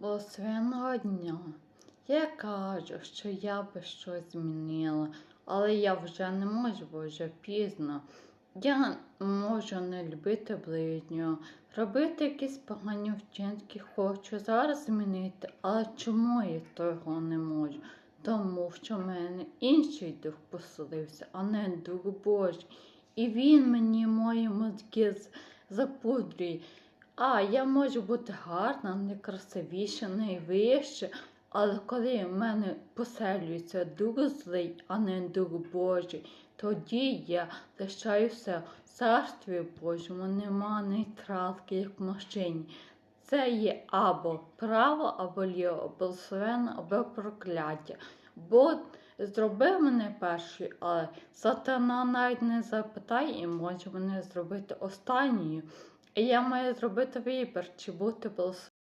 Благословенного дня. Я кажу, що я би щось змінила, але я вже не можу, бо вже пізно. Я можу не любити ближнього, робити якісь погані вчинки, хочу зараз змінити, але чому я того не можу? Тому що в мене інший дух поселився, а не дух Божий. І він мені мої мозки запудрює. А, я можу бути гарна, найкрасивіша, найвища, але коли в мене поселюється дух злий, а не дух Божий, тоді я лишаю все. В царстві Божому нема нейтралки, як в машині. Це є або право, або ліво, благословенно, або прокляття. Бо зробив мене першою, але сатана навіть не запитає і може мене зробити останньою. Я маю зробити вибір, чи бути.